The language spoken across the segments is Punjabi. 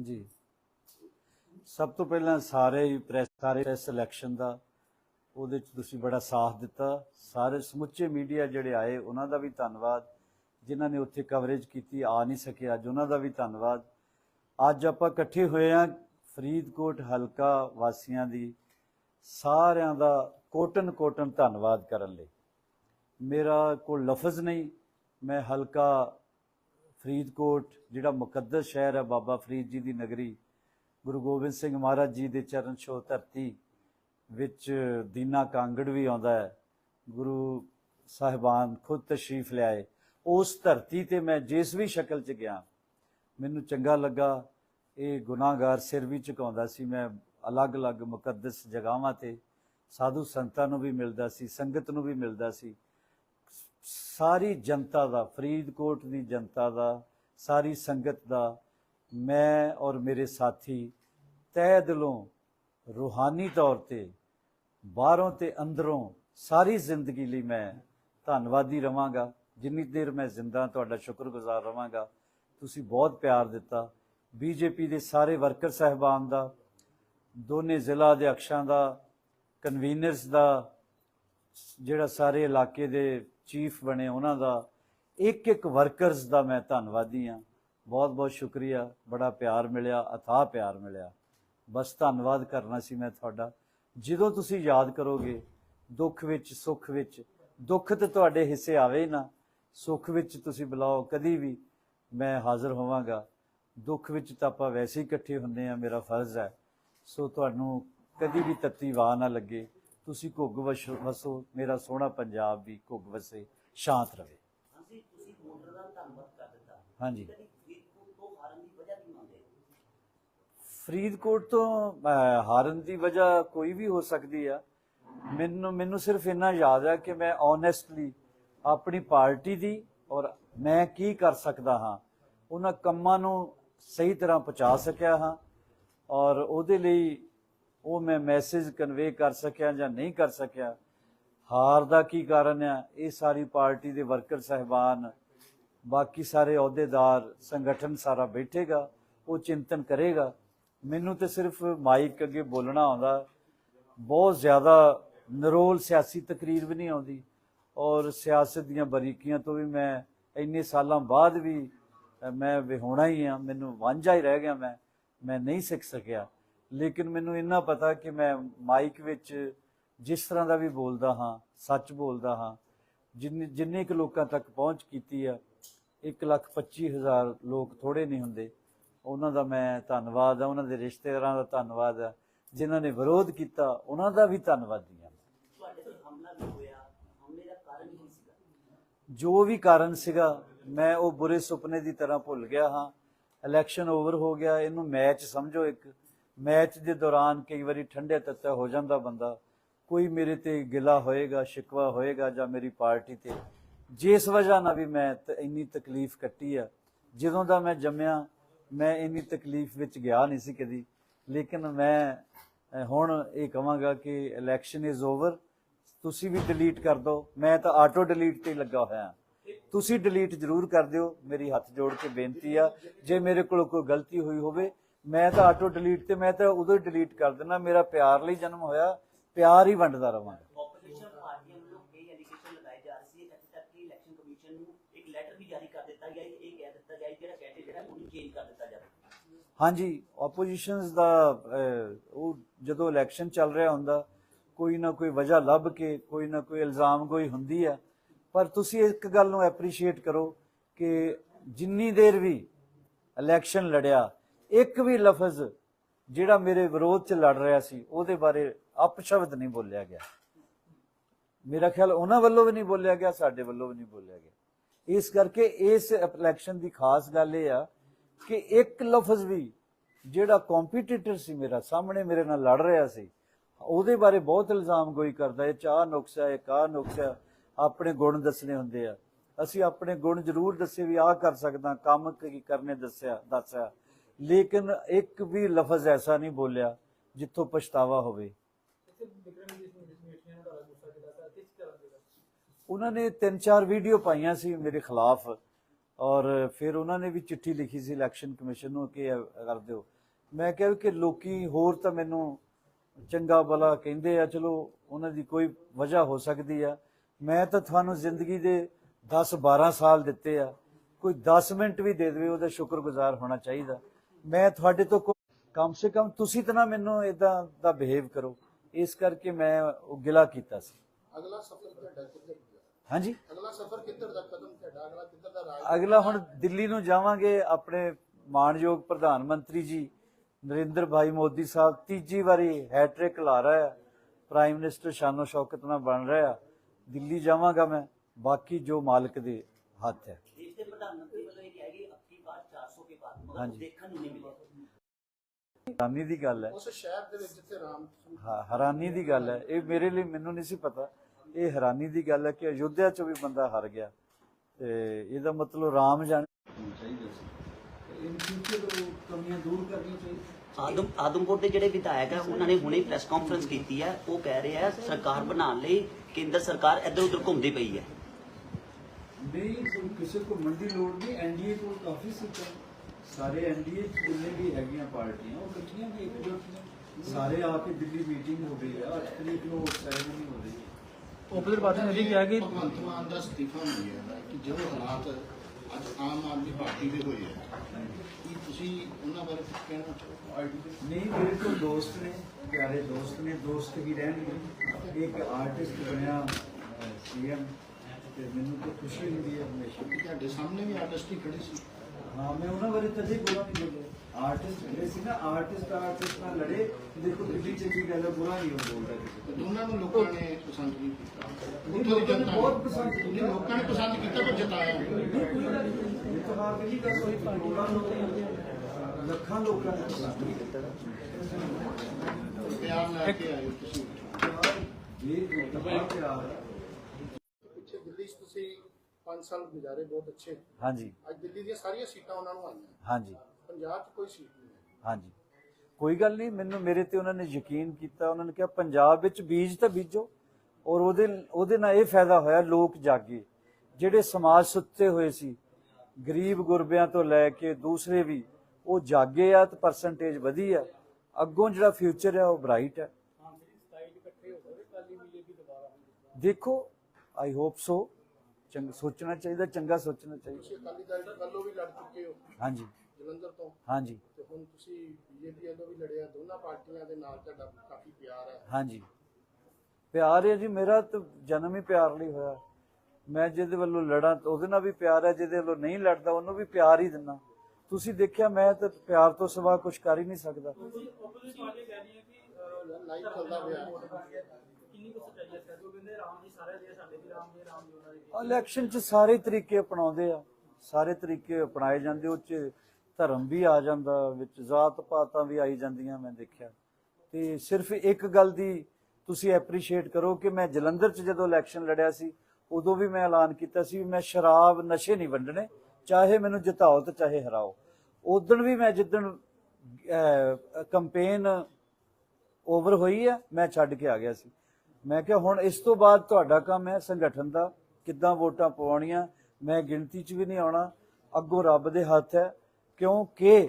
ਜੀ। ਸਭ ਤੋਂ ਪਹਿਲਾਂ ਸਾਰੇ ਹੀ ਪ੍ਰੈਸ ਸਾਰੇ ਪ੍ਰੈਸ ਇਲੈਕਸ਼ਨ ਦਾ, ਉਹਦੇ ਚ ਤੁਸੀਂ ਬੜਾ ਸਾਥ ਦਿੱਤਾ। ਸਾਰੇ ਸਮੁੱਚੇ ਮੀਡੀਆ ਜਿਹੜੇ ਆਏ, ਉਹਨਾਂ ਦਾ ਵੀ ਧੰਨਵਾਦ। ਜਿਨ੍ਹਾਂ ਨੇ ਉੱਥੇ ਕਵਰੇਜ ਕੀਤੀ, ਆ ਨਹੀਂ ਸਕੇ ਅੱਜ, ਉਹਨਾਂ ਦਾ ਵੀ ਧੰਨਵਾਦ। ਅੱਜ ਆਪਾਂ ਇਕੱਠੇ ਹੋਏ ਆ ਫਰੀਦਕੋਟ ਹਲਕਾ ਵਾਸੀਆਂ ਦੀ। ਸਾਰਿਆਂ ਦਾ ਕੋਟਨ ਕੋਟਨ ਧੰਨਵਾਦ ਕਰਨ ਲਈ। ਮੇਰਾ ਕੋਈ ਲਫ਼ਜ਼ ਨਹੀਂ, ਮੈਂ ਹਲਕਾ ਫਰੀਦਕੋਟ, ਜਿਹੜਾ ਮੁਕੱਦਸ ਸ਼ਹਿਰ ਹੈ ਬਾਬਾ ਫਰੀਦ ਜੀ ਦੀ ਨਗਰੀ, ਗੁਰੂ ਗੋਬਿੰਦ ਸਿੰਘ ਮਹਾਰਾਜ ਜੀ ਦੇ ਚਰਨ ਛੋਹ ਧਰਤੀ ਵਿੱਚ ਦੀਨਾ ਕਾਂਗੜ ਵੀ ਆਉਂਦਾ ਹੈ। ਗੁਰੂ ਸਾਹਿਬਾਨ ਖੁਦ ਤਸ਼ਰੀਫ ਲਿਆਏ। ਉਸ ਧਰਤੀ ਤੇ ਮੈਂ ਜਿਸ ਵੀ ਸ਼ਕਲ 'ਚ ਗਿਆ, ਮੈਨੂੰ ਚੰਗਾ ਲੱਗਾ। ਇਹ ਗੁਨਾਹਗਾਰ ਸਿਰ ਵੀ ਝੁਕਾਉਂਦਾ ਸੀ। ਮੈਂ ਅਲੱਗ-ਅਲੱਗ ਮੁਕੱਦਸ ਜਗ੍ਹਾਵਾਂ ਤੇ ਸਾਧੂ ਸੰਤਾਂ ਨੂੰ ਵੀ ਮਿਲਦਾ ਸੀ, ਸੰਗਤ ਨੂੰ ਵੀ ਮਿਲਦਾ ਸੀ। ਸਾਰੀ ਜਨਤਾ ਦਾ, ਫਰੀਦਕੋਟ ਦੀ ਜਨਤਾ ਦਾ, ਸਾਰੀ ਸੰਗਤ ਦਾ, ਮੈਂ ਔਰ ਮੇਰੇ ਸਾਥੀ ਤਹਿ ਦਿਲੋਂ ਰੂਹਾਨੀ ਤੌਰ ਤੇ ਬਾਹਰੋਂ ਤੇ ਅੰਦਰੋਂ ਸਾਰੀ ਜ਼ਿੰਦਗੀ ਲਈ ਮੈਂ ਧੰਨਵਾਦੀ ਰਵਾਂਗਾ। ਜਿੰਨੀ ਦੇਰ ਮੈਂ ਜ਼ਿੰਦਾ ਤੁਹਾਡਾ ਸ਼ੁਕਰਗੁਜ਼ਾਰ ਰਵਾਂਗਾ। ਤੁਸੀਂ ਬਹੁਤ ਪਿਆਰ ਦਿੱਤਾ। ਬੀਜੇਪੀ ਦੇ ਸਾਰੇ ਵਰਕਰ ਸਹਿਬਾਨ ਦਾ, ਦੋਨੇ ਜ਼ਿਲ੍ਹਾ ਅਧਿਕਸ਼ਾਂ ਦਾ, ਕਨਵੀਨਰਸ ਦਾ ਜਿਹੜਾ ਸਾਰੇ ਇਲਾਕੇ ਦੇ ਚੀਫ ਬਣੇ ਉਹਨਾਂ ਦਾ ਇੱਕ ਇੱਕ ਵਰਕਰਸ ਦਾ ਮੈਂ ਧੰਨਵਾਦੀ ਹਾਂ। ਬਹੁਤ ਬਹੁਤ ਸ਼ੁਕਰੀਆ, ਬੜਾ ਪਿਆਰ ਮਿਲਿਆ, ਅਥਾਹ ਪਿਆਰ ਮਿਲਿਆ। ਬਸ ਧੰਨਵਾਦ ਕਰਨਾ ਸੀ ਮੈਂ ਤੁਹਾਡਾ। ਜਦੋਂ ਤੁਸੀਂ ਯਾਦ ਕਰੋਗੇ, ਦੁੱਖ ਵਿੱਚ, ਸੁੱਖ ਵਿੱਚ, ਦੁੱਖ ਤੇ ਤੁਹਾਡੇ ਹਿੱਸੇ ਆਵੇ ਹੀ ਨਾ, ਸੁੱਖ ਵਿੱਚ ਤੁਸੀਂ ਬੁਲਾਓ, ਕਦੀ ਵੀ ਮੈਂ ਹਾਜ਼ਰ ਹੋਵਾਂਗਾ। ਦੁੱਖ ਵਿੱਚ ਤਾਂ ਆਪਾਂ ਵੈਸੇ ਹੀ ਇਕੱਠੇ ਹੁੰਦੇ ਆ ਮੇਰਾ ਫਰਜ਼ ਹੈ। ਸੋ ਤੁਹਾਨੂੰ ਕਦੀ ਵੀ ਤੱਤੀ ਵਾਹ ਨਾ ਲੱਗੇ। ਤੁਸੀਂ ਘੁੱਗ ਵਸੋ ਮੇਰਾ ਸੋਹਣਾ ਪੰਜਾਬ ਵੀ ਘੁੱਗ ਵਸੇ ਸ਼ਾਂਤ ਰਵੇ। ਹਾਂਜੀ ਤੁਸੀਂ ਵੋਟਰ ਦਾ ਧੰਨਵਾਦ ਕਰ ਦਿੱਤਾ। ਹਾਂਜੀ। ਕਦੀ ਫਰੀਦਕੋਟ ਤੋਂ ਹਾਰਨ ਦੀ ਵਜ੍ਹਾ ਕੋਈ ਵੀ ਹੋ ਸਕਦੀ ਆ। ਮੈਨੂੰ ਮੈਨੂੰ ਸਿਰਫ ਇੰਨਾ ਯਾਦ ਹੈ ਕਿ ਮੈਂ ਓਨੈਸਟਲੀ ਆਪਣੀ ਪਾਰਟੀ ਦੀ ਔਰ ਮੈਂ ਕੀ ਕਰ ਸਕਦਾ ਹਾਂ ਉਹਨਾਂ ਕੰਮਾਂ ਨੂੰ ਸਹੀ ਤਰ੍ਹਾਂ ਪਹੁੰਚਾ ਸਕਿਆ ਹਾਂ। ਔਰ ਉਹਦੇ ਲਈ ਉਹ ਮੈਂ ਮੈਸੇਜ ਕਨਵੇ ਕਰ ਸਕਿਆ ਜਾਂ ਨਹੀਂ ਕਰ ਸਕਿਆ, ਹਾਰ ਦਾ ਕੀ ਕਾਰਨ ਆ? ਇਹ ਸਾਰੀ ਪਾਰਟੀ ਦੇ ਵਰਕਰ ਸਹਿਬਾਨ, ਬਾਕੀ ਸਾਰੇ ਅਹੁਦੇਦਾਰ, ਸੰਗਠਨ ਸਾਰਾ ਬੈਠੇਗਾ, ਉਹ ਚਿੰਤਨ ਕਰੇਗਾ। ਮੈਨੂੰ ਤੇ ਸਿਰਫ ਮਾਈਕ ਅੱਗੇ ਬੋਲਣਾ ਆਉਂਦਾ, ਬਹੁਤ ਜ਼ਿਆਦਾ ਨਰੋਲ ਸਿਆਸੀ ਤਕਰੀਰ ਵੀ ਨਹੀਂ ਆਉਂਦੀ ਔਰ ਸਿਆਸਤ ਦੀਆਂ ਬਰੀਕੀਆਂ ਤੋਂ ਵੀ ਮੈਂ ਇੰਨੇ ਸਾਲਾਂ ਬਾਅਦ ਵੀ ਮੈਂ ਵਿਹੋਣਾ ਹੀ ਆ, ਮੈਨੂੰ ਵਾਂਝਾ ਹੀ ਰਹਿ ਗਿਆ ਮੈਂ ਮੈਂ ਨਹੀਂ ਸਿੱਖ ਸਕਿਆ। ਲੇਕਿਨ ਮੈਨੂੰ ਇੰਨਾ ਪਤਾ ਕਿ ਮੈਂ ਮਾਈਕ ਵਿੱਚ ਜਿਸ ਤਰ੍ਹਾਂ ਦਾ ਵੀ ਬੋਲਦਾ ਹਾਂ, ਸੱਚ ਬੋਲਦਾ ਹਾਂ, ਜਿੰਨੇ ਜਿੰਨੇ ਕੁ ਲੋਕਾਂ ਤੱਕ ਪਹੁੰਚ ਕੀਤੀ ਆ 1 ਲੱਖ 25 ਹਜ਼ਾਰ ਲੋਕ ਥੋੜੇ ਨਹੀਂ ਹੁੰਦੇ। ਉਹਨਾਂ ਦਾ ਮੈਂ ਧੰਨਵਾਦ ਆ, ਉਹਨਾਂ ਦੇ ਰਿਸ਼ਤੇਦਾਰਾਂ ਦਾ ਧੰਨਵਾਦ ਆ, ਜਿਨ੍ਹਾਂ ਨੇ ਵਿਰੋਧ ਕੀਤਾ, ਉਹਨਾਂ ਦਾ ਵੀ ਧੰਨਵਾਦੀ ਹਾਂ ਜੋ ਵੀ ਕਾਰਨ ਸੀਗਾ, ਮੈਂ ਉਹ ਬੁਰੇ ਸੁਪਨੇ ਦੀ ਤਰ੍ਹਾਂ ਭੁੱਲ ਗਿਆ ਹਾਂ। ਇਲੈਕਸ਼ਨ ਓਵਰ ਹੋ ਗਿਆ, ਇਹਨੂੰ ਮੈਚ ਸਮਝੋ ਇੱਕ। ਮੈਚ ਦੇ ਦੌਰਾਨ ਕਈ ਵਾਰੀ ਠੰਡੇ ਤੱਤਾ ਹੋ ਜਾਂਦਾ ਬੰਦਾ, ਕੋਈ ਮੇਰੇ ਤੇ ਗਿਲਾ ਹੋਏਗਾ, ਸ਼ਿਕਵਾ ਹੋਏਗਾ ਜਾਂ ਮੇਰੀ ਪਾਰਟੀ ਤੇ। ਜਿਸ ਵਜ੍ਹਾ ਨਾਲ ਵੀ ਮੈਂ ਤ- ਇੰਨੀ ਤਕਲੀਫ ਕੱਟੀ ਆ। ਜਦੋਂ ਦਾ ਮੈਂ ਜੰਮਿਆ, ਮੈਂ ਇੰਨੀ ਤਕਲੀਫ ਵਿੱਚ ਗਿਆ ਨਹੀਂ ਸੀ ਕਦੀ। ਲੇਕਿਨ ਮੈਂ ਹੁਣ ਇਹ ਕਹਾਂਗਾ ਕਿ ਇਲੈਕਸ਼ਨ ਇਜ਼ ਓਵਰ ਤੁਸੀਂ ਵੀ ਡਿਲੀਟ ਕਰ ਦਿਓ ਮੈਂ ਤਾਂ ਆਟੋ ਡਿਲੀਟ ਤੇ ਲੱਗਾ ਹੋਇਆ। ਤੁਸੀਂ ਡਿਲੀਟ ਜ਼ਰੂਰ ਕਰ ਦਿਓ। ਮੇਰੀ ਹੱਥ ਜੋੜ ਕੇ ਬੇਨਤੀ ਆ। ਜੇ ਮੇਰੇ ਕੋਲ ਕੋਈ ਗਲਤੀ ਹੋਈ ਹੋਵੇ ਮੈਂ ਤਾਂ ਆਟੋ ਡਿਲੀਟ ਤੇ ਮੈਂ ਤਾਂ ਉਦੋਂ ਹੀ ਡਿਲੀਟ ਕਰ ਦੇਣਾ ਮੇਰਾ ਪਿਆਰ ਲਈ ਜਨਮ ਹੋਇਆ ਪਿਆਰ ਹੀ ਵੰਡਦਾ ਰਵਾਂਗਾ। ਆਪੋਜੀਸ਼ਨ ਪਾਰਟੀਆਂ ਵੱਲੋਂ ਕਈ ਐਲੀਗੇਸ਼ਨ ਲਗਾਏ ਜਾ ਰਹੇ ਸੀ ਇੱਥੇ ਤੱਕ ਕਿ ਇਲੈਕਸ਼ਨ ਕਮਿਸ਼ਨ ਨੂੰ ਇੱਕ ਲੈਟਰ ਵੀ ਜਾਰੀ ਕਰ ਦਿੱਤਾ ਗਿਆ ਇਹ ਕਹਿ ਦਿੱਤਾ ਗਿਆ ਜਿਹੜਾ ਕੈਂਡੀਡੇਟ ਜਿਹੜਾ ਉਹਨੂੰ ਚੇਂਜ ਕਰ ਦਿੱਤਾ ਜਾਵੇ। ਹਾਂਜੀ ਆਪੋਜੀਸ਼ਨਸ ਦਾ ਉਹ ਜਦੋਂ ਇਲੈਕਸ਼ਨ ਚੱਲ ਰਿਹਾ ਹੁੰਦਾ ਕੋਈ ਨਾ ਕੋਈ ਵਜ੍ਹਾ ਲੱਭ ਕੇ ਕੋਈ ਨਾ ਕੋਈ ਇਲਜ਼ਾਮ ਕੋਈ ਹੁੰਦੀ ਆ ਪਰ ਤੁਸੀਂ ਇੱਕ ਗੱਲ ਨੂੰ ਐਪਰੀਸ਼ੀਏਟ ਕਰੋ ਕਿ ਜਿੰਨੀ ਦੇਰ ਵੀ ਇਲੈਕਸ਼ਨ ਲੜਿਆ ਇੱਕ ਵੀ ਲਫ਼ਜ਼ ਜਿਹੜਾ ਮੇਰੇ ਵਿਰੋਧ 'ਚ ਲੜ ਰਿਹਾ ਸੀ, ਉਹਦੇ ਬਾਰੇ ਅਪਸ਼ਬਦ ਨਹੀਂ ਬੋਲਿਆ ਗਿਆ। ਮੇਰਾ ਖਿਆਲ ਉਹਨਾਂ ਵੱਲੋਂ ਵੀ ਨਹੀਂ ਬੋਲਿਆ ਗਿਆ, ਸਾਡੇ ਵੱਲੋਂ ਵੀ ਨਹੀਂ ਬੋਲਿਆ ਗਿਆ। ਇਸ ਕਰਕੇ ਇਸ ਇਲੈਕਸ਼ਨ ਦੀ ਖਾਸ ਗੱਲ ਇਹ ਆ ਕਿ ਇੱਕ ਲਫ਼ਜ਼ ਵੀ ਜਿਹੜਾ ਕੰਪੀਟੀਟਰ ਸੀ ਮੇਰਾ, ਸਾਹਮਣੇ ਮੇਰੇ ਨਾਲ ਲੜ ਰਿਹਾ ਸੀ, ਉਹਦੇ ਬਾਰੇ ਬਹੁਤ ਇਲਜ਼ਾਮ ਗੋਈ ਕਰਦਾ, ਇਹ ਚਾਹ ਨੁਕਸਾ ਇਹ ਕਾ ਨੁਕਸਾ ਆਪਣੇ ਗੁਣ ਦੱਸਣੇ ਹੁੰਦੇ ਆ। ਅਸੀਂ ਆਪਣੇ ਗੁਣ ਜ਼ਰੂਰ ਦੱਸੇ ਵੀ ਆਹ ਕਰ ਸਕਦਾ, ਕੰਮ ਕੀ ਕਰਨੇ ਦੱਸਿਆ ਦੱਸਿਆ। ਲੇਕਿਨ ਇੱਕ ਵੀ ਲਫ਼ਜ਼ ਐਸਾ ਨਹੀਂ ਬੋਲਿਆ ਜਿੱਥੋਂ ਪਛਤਾਵਾ ਹੋਵੇ। ਉਹਨਾਂ ਨੇ ਤਿੰਨ ਚਾਰ ਵੀਡੀਓ ਪਾਈਆਂ ਸੀ ਮੇਰੇ ਖਿਲਾਫ ਔਰ ਫਿਰ ਉਹਨਾਂ ਨੇ ਵੀ ਚਿੱਠੀ ਲਿਖੀ ਸੀ ਇਲੈਕਸ਼ਨ ਕਮਿਸ਼ਨ ਨੂੰ ਕਿ ਕਰ ਦਿਓ। ਮੈਂ ਕਿਹਾ ਵੀ ਕਿ ਲੋਕੀ ਹੋਰ ਤਾਂ ਮੈਨੂੰ ਚੰਗਾ ਭਲਾ ਕਹਿੰਦੇ ਆ, ਚਲੋ ਉਹਨਾਂ ਦੀ ਕੋਈ ਵਜ੍ਹਾ ਹੋ ਸਕਦੀ ਆ। ਮੈਂ ਤਾਂ ਤੁਹਾਨੂੰ ਜ਼ਿੰਦਗੀ ਦੇ 10 12 ਸਾਲ ਦਿੱਤੇ ਆ। ਕੋਈ 10 ਮਿੰਟ ਵੀ ਦੇ ਦੇਵੇ, ਉਹਦਾ ਸ਼ੁਕਰਗੁਜ਼ਾਰ ਹੋਣਾ ਚਾਹੀਦਾ। ਮੈਂ ਤੁਹਾਡੇ ਤੋਂ ਕਮ ਸੇ ਕਮ ਤੁਸੀਂ ਤਾਂ ਨਾ ਮੈਨੂੰ ਇਦਾਂ ਦਾ ਬਿਹੇਵ ਕਰੋ। ਇਸ ਕਰਕੇ ਮੈਂ ਉਹ ਗਿਲਾ ਕੀਤਾ ਸੀ। ਅਗਲਾ ਸਫ਼ਰ ਤੁਹਾਡਾ ਕਿੱਧਰ ਹਾਂਜੀ? ਅਗਲਾ ਸਫ਼ਰ ਕਿੱਧਰ ਦਾ ਕਦਮ ਤੁਹਾਡਾ? ਅਗਲਾ ਕਿੱਧਰ ਦਾ ਰਾਜ? ਅਗਲਾ ਹੁਣ ਦਿੱਲੀ ਨੂੰ ਜਾਵਾਂਗੇ ਆਪਣੇ ਮਾਣਯੋਗ ਪ੍ਰਧਾਨ ਮੰਤਰੀ ਜੀ ਨਰਿੰਦਰ ਭਾਈ ਮੋਦੀ ਸਾਹਿਬ। ਤੀਜੀ ਵਾਰੀ ਹੈਟ੍ਰਿਕ ਲਾ ਰਿਹਾ ਹੈ ਪ੍ਰਾਈਮ ਮਿਨਿਸਟਰ ਸ਼ਾਨੋ ਸ਼ੌਕਤ ਨਾਲ ਬਣ ਰਿਹਾ। ਦਿੱਲੀ ਜਾਵਾਂਗਾ ਮੈਂ। ਬਾਕੀ ਜੋ ਮਾਲਕ ਦੇ ਹੱਥ ਹੈ ਦੇਸ਼ ਦੇ ਪ੍ਰਧਾਨ ਮੰਤਰੀ ਵੱਲੋਂ ਇਹ ਕਿਹਾ ਕਿ ਅਬਕੀ ਬਾਰ 400 ਕੇ ਬਾਅਦ ਮਗਰ ਹਾਂਜੀ। ਦੇਖਣ ਨੂੰ ਨਹੀਂ ਮਿਲਿਆ। ਹੈਰਾਨੀ ਦੀ ਗੱਲ ਹੈ। ਉਸ ਸ਼ਹਿਰ ਦੇ ਵਿੱਚ ਜਿੱਥੇ ਰਾਮ ਹਾਂ ਹੈਰਾਨੀ ਦੀ ਗੱਲ ਹੈ। ਇਹ ਮੇਰੇ ਲਈ ਮੈਨੂੰ ਨਹੀਂ ਸੀ ਪਤਾ। ਇਹ ਹੈਰਾਨੀ ਦੀ ਗੱਲ ਹੈ ਕਿ ਅਯੁੱਧਿਆ ਚ ਵੀ ਬੰਦਾ ਹਾਰ ਗਿਆ। ਤੇ ਇਹਦਾ ਮਤਲਬ ਰਾਮ ਜਾਣ ਚਾਹੀਦਾ ਸੀ। ਇਨ ਫਿਊਚਰ ਕਮੀਆਂ ਦੂਰ ਕਰਨੀਆਂ ਚਾਹੀਦੀਆਂ। ਆਦਮ ਆਦਮਪੁਰ ਦੇ ਜਿਹੜੇ ਵਿਧਾਇਕ ਆ ਉਹਨਾਂ ਨੇ ਹੁਣੇ ਪ੍ਰੈਸ ਕਾਨਫਰੰਸ ਕੀਤੀ ਹੈ ਉਹ ਕਹਿ ਰਹੇ ਆ ਸਰਕਾਰ ਬਣਾਉਣ ਲਈ ਕੇਂਦਰ ਸਰਕਾਰ ਇੱਧਰ ਉੱਧਰ ਘੁੰਮਦੀ ਪਈ ਹੈ। ਨਹੀਂ ਕੋਈ ਕਿਸੇ ਕੋ ਮੰਡੀ ਲੋੜ ਨਹੀਂ ਐਨਡੀਏ ਕੋਲ ਕਾਫੀ ਸੀਟਾਂ। ਸਾਰੇ ਐਨਡੀਏ ਜਿੰਨੇ ਵੀ ਹੈਗੀਆਂ ਪਾਰਟੀਆਂ ਉਹ ਇਕੱਠੀਆਂ ਵੀ ਇਕਜੁੱਟ ਨੇ। ਸਾਰੇ ਆ ਕੇ ਦਿੱਲੀ ਮੀਟਿੰਗ ਹੋ ਗਈ ਹੈ 8 ਤਰੀਕ ਨੂੰ ਸੈਰੇਮਨੀ ਹੋ ਰਹੀ ਹੈ। ਉਪਦਰ ਪਾਰਟੀ ਨੇ ਇਹ ਕਿਹਾ ਕਿ ਭਗਵੰਤ ਮਾਨ ਦਾ ਅਸਤੀਫਾ ਮਿਲਿਆ ਹੈ ਕਿ ਜੋ ਹਾਲਾਤ ਅੱਜ ਆਮ ਆਦਮੀ ਪਾਰਟੀ ਦੇ ਹੋਏ ਆ ਕੀ ਤੁਸੀਂ ਉਹਨਾਂ ਬਾਰੇ ਕੁਝ ਕਹਿਣਾ ਚਾਹੋਗੇ? ਨਹੀਂ ਮੇਰੇ ਕੋਲ ਦੋਸਤ ਨੇ ਪਿਆਰੇ ਦੋਸਤ ਨੇ ਦੋਸਤ ਹੀ ਰਹਿਣਗੇ। ਇੱਕ ਆਰਟਿਸਟ ਬਣਿਆ ਸੀਐਮ ਤੇ ਮੈਨੂੰ ਤਾਂ ਖੁਸ਼ੀ ਹੁੰਦੀ ਹੈ ਹਮੇਸ਼ਾ। ਕਿ ਤੁਹਾਡੇ ਸਾਹਮਣੇ ਵੀ ਆਰਟਿਸਟ ਹੀ ਖੜੇ ਸੀ। ਹਾਂ ਮੈਂ ਉਹਨਾਂ ਬਾਰੇ ਕਦੇ ਬੁਰਾ ਨਹੀਂ ਬੋਲਿਆ। ਆਰਟਿਸਟ ਜਿਹੜੇ ਸੀ ਨਾ ਆਰਟਿਸਟ ਆਰਟਿਸਟ ਨਾਲ ਲੜੇ ਦੇਖੋ ਕਿੰਨੀ ਚੰਗੀ ਗੱਲ ਹੈ ਬੁਰਾ ਨਹੀਂ ਉਹ ਬੋਲਦਾ ਕਿਸੇ ਦੋਨਾਂ ਨੂੰ ਲੋਕਾਂ ਨੇ ਪਸੰਦ ਨਹੀਂ ਕੀਤਾ। ਉੱਥੋਂ ਦੀ ਲੋਕਾਂ ਨੇ ਜਨਤਾ ਬਹੁਤ ਪਸੰਦ ਕੀਤਾ। ਲੋਕਾਂ ਨੇ ਪਸੰਦ ਕੀਤਾ ਪਰ ਜਤਾਇਆ। ਨਹੀਂ। ਹਾਂ ਕਿ ਗੱਲ ਹੋਈ ਲੋਕਾਂ ਲੱਖਾਂ ਲੋਕਾਂ ਨੇ ਪਸੰਦ ਕੀਤਾ। ਪਿਆਰ ਲੈ ਕੇ ਆਏ ਤੁਸੀਂ। ਇਹ ਪਿਆਰ ਦਿੱਲੀ 'ਚ ਤੁਸੀਂ 5 ਸਾਲ ਗੁਜ਼ਾਰੇ ਬਹੁਤ ਅੱਛੇ। ਹਾਂਜੀ। ਅੱਜ ਦਿੱਲੀ ਦੀਆਂ ਸਾਰੀਆਂ ਸੀਟਾਂ ਉਹਨਾਂ ਨੂੰ ਆਈਆਂ। ਹਾਂਜੀ। ਪੰਜਾਬ 'ਚ ਕੋਈ ਸੀਟ ਨਹੀਂ ਹੈ। ਹਾਂਜੀ। ਕੋਈ ਗੱਲ ਨਹੀਂ ਮੈਨੂੰ ਮੇਰੇ ਤੇ ਉਹਨਾਂ ਨੇ ਯਕੀਨ ਕੀਤਾ ਉਹਨਾਂ ਨੇ ਕਿਹਾ ਪੰਜਾਬ ਵਿੱਚ ਬੀਜ ਤਾਂ ਬੀਜੋ ਔਰ ਉਹਦੇ ਉਹਦੇ ਨਾਲ ਇਹ ਫਾਇਦਾ ਹੋਇਆ ਲੋਕ ਜਾਗੇ। ਜਿਹੜੇ ਸਮਾਜ ਸੁੱਤੇ ਹੋਏ ਸੀ ਗਰੀਬ ਗੁਰਬਿਆਂ ਤੋਂ ਲੈ ਕੇ ਦੂਸਰੇ ਵੀ ਉਹ ਜਾਗੇ ਆ ਤੇ ਪਰਸੈਂਟੇਜ ਵਧੀ ਆ। ਅੱਗੋਂ ਜਿਹੜਾ ਫਿਊਚਰ ਹੈ ਉਹ ਬ੍ਰਾਈਟ ਹੈ ਦੇਖੋ ਆਈ ਹੋਪ ਸੋ ਚੰਗ ਸੋਚਣਾ ਚਾਹੀਦਾ ਚੰਗਾ ਸੋਚਣਾ ਚਾਹੀਦਾ। ਤੁਸੀਂ ਅਕਾਲੀ ਦਲ ਵੱਲੋਂ ਵੀ ਲੜ ਚੁੱਕੇ ਹੋ। ਹਾਂਜੀ। ਜਲੰਧਰ ਤੋਂ। ਹਾਂਜੀ। ਤੇ ਹੁਣ ਤੁਸੀਂ ਬੀਜੇਪੀ ਵੱਲੋਂ ਵੀ ਲੜਿਆ ਦੋਨਾਂ ਪਾਰਟੀਆਂ ਦੇ ਨਾਲ ਤੁਹਾਡਾ ਕਾਫੀ ਪਿਆਰ ਹੈ। ਹਾਂਜੀ। ਪਿਆਰ ਹੈ ਜੀ ਮੇਰਾ ਤਾਂ ਜਨਮ ਹੀ ਪਿਆਰ ਲਈ ਹੋਇਆ। ਮੈਂ ਜਿਹਦੇ ਵੱਲੋਂ ਲੜਾਂ ਤਾਂ ਉਹਦੇ ਨਾਲ ਵੀ ਪਿਆਰ ਹੈ ਜਿਹਦੇ ਵੱਲੋਂ ਨਹੀਂ ਲੜਦਾ ਉਹਨੂੰ ਵੀ ਪਿਆਰ ਹੀ ਦਿੰਦਾ। ਤੁਸੀਂ ਦੇਖਿਆ ਮੈਂ ਤਾਂ ਪਿਆਰ ਤੋਂ ਸਿਵਾ ਕੁਝ ਕਰ ਹੀ ਨਹੀਂ ਸਕਦਾ। ਲਾਈਵ ਚੱਲਦਾ ਪਿਆ। ਕਿੰਨੀ ਕੁ ਸੱਚਾਈ ਹੈ ਉਹ ਕਹਿੰਦੇ ਰਾਮ ਜੀ ਸਾਰੇ ਦੇ ਸਾਡੇ ਵੀ ਰਾਮ ਜੀ ਰਾਮ ਜੀ ਉਹਨਾਂ ਦੇ ਇਲੈਕਸ਼ਨ 'ਚ ਸਾਰੇ ਤਰੀਕੇ ਅਪਣਾਉਂਦੇ ਆ। ਸਾਰੇ ਤਰੀਕੇ ਅਪਣਾਏ ਜਾਂਦੇ ਉਹ 'ਚ ਧਰਮ ਵੀ ਆ ਜਾਂਦਾ, ਵਿੱਚ ਜ਼ਾਤ ਪਾਤਾਂ ਵੀ ਆਈ ਜਾਂਦੀਆਂ ਮੈਂ ਦੇਖਿਆ। ਤੇ ਸਿਰਫ ਇੱਕ ਗੱਲ ਦੀ ਤੁਸੀਂ ਐਪਰੀਸ਼ੀਏਟ ਕਰੋ ਕਿ ਮੈਂ ਜਲੰਧਰ 'ਚ ਜਦੋਂ ਇਲੈਕਸ਼ਨ ਲੜਿਆ ਸੀ, ਉਦੋਂ ਵੀ ਮੈਂ ਐਲਾਨ ਕੀਤਾ ਸੀ ਵੀ ਮੈਂ ਸ਼ਰਾਬ ਨਸ਼ੇ ਨਹੀਂ ਵੰਡਣੇ, ਚਾਹੇ ਮੈਨੂੰ ਜਿਤਾਓ ਤੇ ਚਾਹੇ ਹਰਾਓ। ਉਦੋਂ ਵੀ ਮੈਂ ਜਿੱਦਣ ਕੰਪੇਨ ਓਵਰ ਹੋਈ ਆ, ਮੈਂ ਛੱਡ ਕੇ ਆ ਗਿਆ ਸੀ। ਮੈਂ ਕਿਹਾ, ਹੁਣ ਇਸ ਤੋਂ ਬਾਅਦ ਤੁਹਾਡਾ ਕੰਮ ਹੈ ਸੰਗਠਨ ਦਾ, ਕਿੱਦਾਂ ਵੋਟਾਂ ਪਵਾਉਣੀਆਂ? ਮੈਂ ਗਿਣਤੀ 'ਚ ਵੀ ਨਹੀਂ ਆਉਣਾ। ਅੱਗੋਂ ਰੱਬ ਦੇ ਹੱਥ ਹੈ, ਕਿਉਂਕਿ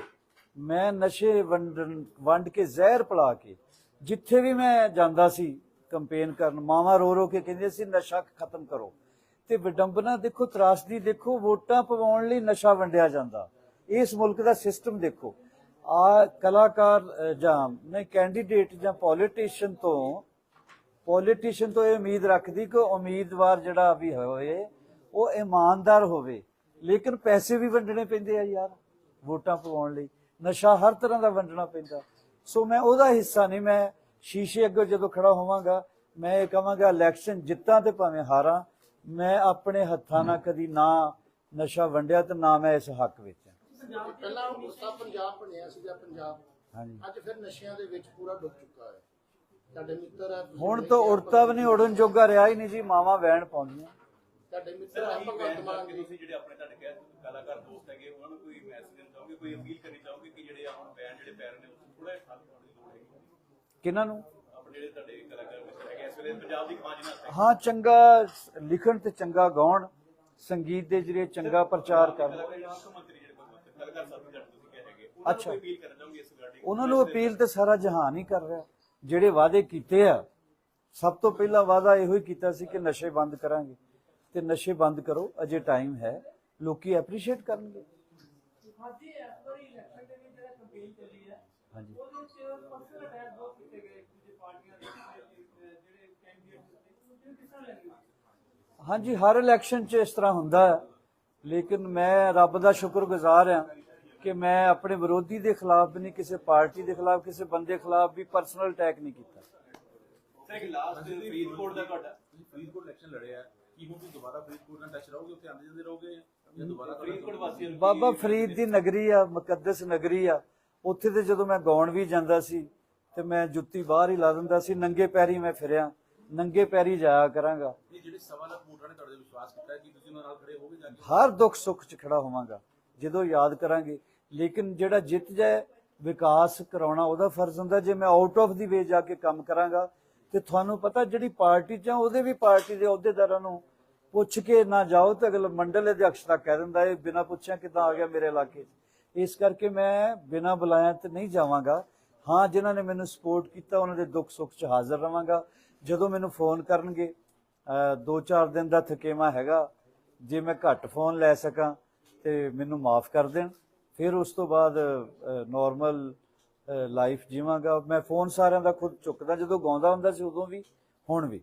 ਮੈਂ ਨਸ਼ੇ ਵੰਡਣ, ਵੰਡ ਕੇ ਜ਼ਹਿਰ ਪਿਲਾ ਕੇ, ਜਿੱਥੇ ਵੀ ਮੈਂ ਜਾਂਦਾ ਸੀ ਕੰਪੇਨ ਕਰਨ, ਮਾਵਾ ਰੋ ਰੋ ਕੇ ਕਹਿੰਦੇ ਸੀ, ਨਸ਼ਾ ਖਤਮ ਕਰੋ। ਤੇ ਵਿਡੰਬਨਾ ਦੇਖੋ, ਤਰਾਸਦੀ ਦੇਖੋ, ਵੋਟਾਂ ਪਵਾਉਣ ਲਈ ਨਸ਼ਾ ਵੰਡਿਆ ਜਾਂਦਾ। ਇਸ ਮੁਲਕ ਦਾ ਸਿਸਟਮ ਦੇਖੋ। ਆ ਕਲਾਕਾਰ ਜਾਂ ਨਹੀਂ, ਕੈਂਡੀਡੇਟ ਜਾਂ ਪੋਲੀਟੀਸ਼ੀਅਨ ਤੋਂ ਪੋਲੀਟੀਸ਼ੀਅਨ ਤੋਂ ਇਹ ਉਮੀਦ ਰੱਖਦੀ ਕਿ ਉਮੀਦਵਾਰ ਜਿਹੜਾ ਵੀ ਹੋਏ ਉਹ ਇਮਾਨਦਾਰ ਹੋਵੇ। ਲੇਕਿਨ ਪੈਸੇ ਵੀ ਵੰਡਣੇ ਪੈਂਦੇ ਆ ਯਾਰ ਵੋਟਾਂ ਪਵਾਉਣ ਲਈ। ਨਸ਼ਾ ਹਰ ਤਰ੍ਹਾਂ ਦਾ ਵੰਡਣਾ ਪੈਂਦਾ। ਸੋ ਮੈਂ ਉਹਦਾ ਹਿੱਸਾ ਨਹੀਂ ਮੈਂ ਸ਼ੀਸ਼ੇ ਅੱਗੇ ਜਦੋਂ ਖੜਾ ਹੋਵਾਂਗਾ ਮੈਂ ਇਹ ਕਹਾਂਗਾ ਇਲੈਕਸ਼ਨ ਜਿੱਤਾਂ ਤੇ ਭਾਵੇਂ ਹਾਰਾਂ ਮੈਂ ਆਪਣੇ ਹੱਥਾਂ ਨਾਲ ਕਦੀ ਨਾ ਨਸ਼ਾ ਵੰਡਿਆ ਤੇ ਨਾ ਮੈਂ ਇਸ ਹੱਕ ਵਿੱਚ। ਪਹਿਲਾਂ ਉਸਦਾ ਪੰਜਾਬ ਬਣਿਆ ਸੀਗਾ ਪੰਜਾਬ। ਹਾਂਜੀ। ਅੱਜ ਫਿਰ ਨਸ਼ਿਆਂ ਦੇ ਵਿੱਚ ਪੂਰਾ ਡੁੱਬ ਚੁੱਕਾ ਹੈ। ਤੁਹਾਡੇ ਮਿੱਤਰ ਹੁਣ ਤਾਂ ਉੜਤਾ ਵੀ ਨਹੀਂ ਉੜਨ ਜੋਗਾ ਰਿਹਾ ਹੀ ਨਹੀਂ ਜੀ ਮਾਵਾ ਵੈਣ ਪਾਉਂਦੀਆਂ। ਤੁਹਾਡੇ ਮਿੱਤਰ ਹੈ ਭਗਵੰਤ ਮਾਨ ਜੀ ਤੁਸੀਂ ਜਿਹੜੇ ਆਪਣੇ ਤੁਹਾਡੇ ਕਹਿ ਕਲਾਕਾਰ ਦੋਸਤ ਹੈਗੇ ਉਹਨਾਂ ਨੂੰ ਕੋਈ ਮੈਸੇਜ ਦੇਣਾ ਚਾਹੋਗੇ ਕੋਈ ਅਪੀਲ ਕਰਨੀ ਚਾਹੋਗੇ ਕਿ ਜਿਹੜੇ ਆ ਹੁਣ ਬੈਨ ਜਿਹੜੇ ਪੈ ਰਹੇ ਨੇ ਉਸ ਥੋੜਾ ਜਿਹਾ ਠੱਲ ਪਾਉਣ ਦੀ ਲੋੜ ਹੈਗੀ? ਕਿਹਨਾਂ ਨੂੰ? ਆਪਣੇ ਜਿਹੜੇ ਤੁਹਾਡੇ ਕਲਾਕਾਰ ਮਿੱਤਰ ਹੈਗੇ ਇਸ ਵੇਲੇ ਪੰਜਾਬ ਦੀ ਖਵਾਜ ਨਾਲ ਹਾਂ ਚੰਗਾ ਲਿਖਣ ਤੇ ਚੰਗਾ ਗਾਉਣ ਸੰਗੀਤ ਦੇ ਜਰੀਏ ਚੰਗਾ ਪ੍ਰਚਾਰ ਕਰਨ। ਜਿਹੜੇ ਜਿਹੜੇ ਅੱਛਾ। ਉਹਨਾਂ ਨੂੰ ਅਪੀਲ ਤੇ ਸਾਰਾ ਜਹਾਨ ਹੀ ਕਰ ਰਿਹਾ। ਜਿਹੜੇ ਵਾਅਦੇ ਕੀਤੇ ਆ ਸਭ ਤੋਂ ਪਹਿਲਾ ਵਾਅਦਾ ਇਹੋ ਹੀ ਕੀਤਾ ਸੀ ਕਿ ਨਸ਼ੇ ਬੰਦ ਕਰਾਂਗੇ। ਤੇ ਨਸ਼ੇ ਬੰਦ ਕਰੋ ਅਜੇ ਟਾਈਮ ਹੈ। ਲੋਕੀ ਐਪਰੀਸ਼ੀਏਟ ਕਰਨਗੇ। ਹਾਂਜੀ ਇਸ ਵਾਰੀ ਇਲੈਕਸ਼ਨ ਦੇ ਵਿੱਚ ਜਿਹੜਾ ਕੰਪੇਨ ਚੱਲੀ ਹੈ ਹਾਂਜੀ। ਉਹਦੇ ਵਿੱਚ ਪਰਸਨਲ ਅਟੈਕ ਬਹੁਤ ਕੀਤੇ ਗਏ ਇੱਕ ਦੂਜੇ ਪਾਰਟੀਆਂ ਦੇ ਜਿਹੜੇ ਕੈਂਡੀਡੇਟ ਸੀ ਉਹ ਕਿਸ ਤਰ੍ਹਾਂ ਲੱਗਦਾ ਹਾਂਜੀ ਹਰ ਇਲੈਕਸ਼ਨ 'ਚ ਇਸ ਤਰ੍ਹਾਂ ਹੁੰਦਾ ਹੈ ਲੇਕਿਨ ਮੈਂ ਰੱਬ ਦਾ ਸ਼ੁਕਰਗੁਜ਼ਾਰ ਹਾਂ ਕਿ ਮੈਂ ਆਪਣੇ ਵਿਰੋਧੀ ਦੇ ਖਿਲਾਫ ਵੀ ਨਹੀਂ ਕਿਸੇ ਪਾਰਟੀ ਦੇ ਖਿਲਾਫ ਕਿਸੇ ਬੰਦੇ ਖਿਲਾਫ ਵੀ ਪਰਸਨਲ ਅਟੈਕ ਨਹੀਂ ਕੀਤਾ। ਸਰ ਇੱਕ ਲਾਸਟ ਫਰੀਦਕੋਟ ਦਾ ਤੁਹਾਡਾ। ਤੁਸੀਂ ਫਰੀਦਕੋਟ ਇਲੈਕਸ਼ਨ ਲੜਿਆ ਕੀ ਹੁਣ ਤੁਸੀਂ ਦੁਬਾਰਾ ਫਰੀਦਕੋਟ ਨਾਲ ਟੱਚ ਰਹੋਗੇ? ਉੱਥੇ ਆਉਂਦੇ ਜਾਂਦੇ ਰਹੋਗੇ? ਜਾਂ ਦੁਬਾਰਾ ਤੁਹਾਡਾ- ਫਰੀਦਕੋਟ ਵਾਸੀਆਂ ਨੂੰ ਬਾਬਾ ਫਰੀਦ ਦੀ ਨਗਰੀ ਆ ਮੁਕੱਦਸ ਨਗਰੀ ਆ। ਉੱਥੇ ਤੇ ਜਦੋਂ ਮੈਂ ਗਾਉਣ ਵੀ ਜਾਂਦਾ ਸੀ ਤੇ ਮੈਂ ਜੁੱਤੀ ਬਾਹਰ ਹੀ ਲਾ ਦਿੰਦਾ ਸੀ ਨੰਗੇ ਪੈਰੀ ਮੈਂ ਫਿਰਿਆ। ਨੰਗੇ ਪੈਰੀ ਜਾਇਆ ਕਰਾਂਗਾ। ਇਹ ਜਿਹੜੇ ਸਵਾ ਲੱਖ ਵੋਟਰਾਂ ਨੇ ਤੁਹਾਡੇ ਤੇ ਵਿਸ਼ਵਾਸ ਕੀਤਾ ਹੈ ਕਿ ਤੁਸੀਂ ਉਹਨਾਂ ਨਾਲ ਖੜੇ ਹੋਗੇ ਜਾਂ ਨਹੀਂ? ਹਰ ਦੁੱਖ ਸੁੱਖ 'ਚ ਖੜਾ ਹੋਵਾਂਗਾ। ਜਦੋਂ ਯਾਦ ਕਰਾਂਗੇ ਲੇਕਿਨ ਜਿਹੜਾ ਜਿੱਤ ਜਾਏ ਵਿਕਾਸ ਕਰਾਉਣਾ ਉਹਦਾ ਫਰਜ਼ ਹੁੰਦਾ। ਜੇ ਮੈਂ ਆਊਟ ਆਫ ਦੀ ਵੇ ਜਾ ਕੇ ਕੰਮ ਕਰਾਂਗਾ ਤੇ ਤੁਹਾਨੂੰ ਪਤਾ ਜਿਹੜੀ ਪਾਰਟੀ 'ਚ ਆ ਉਹਦੇ ਵੀ ਪਾਰਟੀ ਦੇ ਅਹੁਦੇਦਾਰਾਂ ਨੂੰ ਪੁੱਛ ਕੇ ਨਾ ਜਾਓ ਤਾਂ ਅਗਲਾ ਮੰਡਲ ਅਧਿਕਸ਼ ਤਾਂ ਕਹਿ ਦਿੰਦਾ ਇਹ ਬਿਨਾਂ ਪੁੱਛਿਆ ਕਿੱਦਾਂ ਆ ਗਿਆ ਮੇਰੇ ਇਲਾਕੇ 'ਚ? ਇਸ ਕਰਕੇ ਮੈਂ ਬਿਨਾਂ ਬੁਲਾਇਆ ਤੇ ਨਹੀਂ ਜਾਵਾਂਗਾ। ਹਾਂ ਜਿਨ੍ਹਾਂ ਨੇ ਮੈਨੂੰ ਸਪੋਰਟ ਕੀਤਾ ਉਹਨਾਂ ਦੇ ਦੁੱਖ ਸੁੱਖ 'ਚ ਹਾਜ਼ਰ ਰਵਾਂਗਾ। ਜਦੋਂ ਮੈਨੂੰ ਫੋਨ ਕਰਨਗੇ ਅ, ਦੋ ਚਾਰ ਦਿਨ ਦਾ ਥਕੇਵਾ ਹੈਗਾ ਜੇ ਮੈਂ ਘੱਟ ਫੋਨ ਲੈ ਸਕਾਂ ਤੇ ਮੈਨੂੰ ਮਾਫ ਕਰ ਦੇਣ। ਫਿਰ ਉਸ ਤੋਂ ਬਾਅਦ ਨਾਰਮਲ ਲਾਈਫ ਜੀਵਾਂਗਾ। ਮੈਂ ਫੋਨ ਸਾਰਿਆਂ ਦਾ ਖੁਦ ਚੁੱਕਦਾ, ਜਦੋਂ ਗਾਉਂਦਾ ਹੁੰਦਾ ਸੀ ਉਦੋਂ ਵੀ, ਹੁਣ ਵੀ।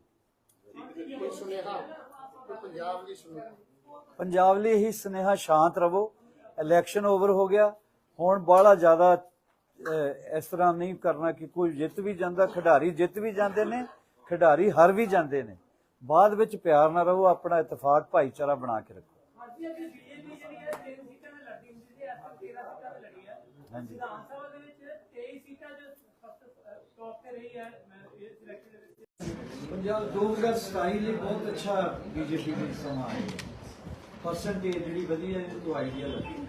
ਪੰਜਾਬ ਲਈ ਇਹੀ ਸੁਨੇਹਾ ਸ਼ਾਂਤ ਰਵੋ ਇਲੈਕਸ਼ਨ ਓਵਰ ਹੋ ਗਿਆ। ਹੁਣ ਬਾਹਲਾ ਜ਼ਿਆਦਾ ਇਸ ਤਰ੍ਹਾਂ ਨਹੀਂ ਕਰਨਾ ਕਿ ਕੋਈ ਜਿੱਤ ਵੀ ਜਾਂਦਾ, ਖਿਡਾਰੀ ਜਿੱਤ ਵੀ ਜਾਂਦੇ ਨੇ, ਖਿਡਾਰੀ ਹਾਰ ਵੀ ਜਾਂਦੇ ਨੇ। ਬਾਅਦ ਵਿੱਚ ਪਿਆਰ ਨਾਲ ਰਹੋ, ਆਪਣਾ ਇਤਫਾਕ, ਭਾਈਚਾਰਾ ਬਣਾ ਕੇ ਰੱਖੋ ਹਾਂਜੀ ਅੱਗੇ ਬੀਜੇਪੀ ਜਿਹੜੀ ਹੈ 3 ਸੀਟਾਂ ਤੇ ਲੜਦੀ ਹੁੰਦੀ ਸੀ ਅੱਜ 13 ਸੀਟਾਂ ਤੇ ਲੜੀ ਹੈ ਹਾਂਜੀ ਵਿਧਾਨ ਸਭਾ ਦੇ ਵਿੱਚ 23 ਸੀਟਾਂ ਜੋ ਟੌਪ ਤੇ ਰਹੀ ਹੈ ਅਹ, ਇਸ ਇਲੈਕਸ਼ਨ ਦੇ ਵਿੱਚ ਪੰਜਾਬ 2027 ਲਈ ਬਹੁਤ ਅੱਛਾ ਬੀਜੇਪੀ ਦੀ ਸਮਾਂ ਹੈ ਪਰਸੈਂਟੇਜ ਜਿਹੜੀ ਵਧੀਆ ਹੈ ਉਹ ਆਈਡੀਆ ਲੱਗੀ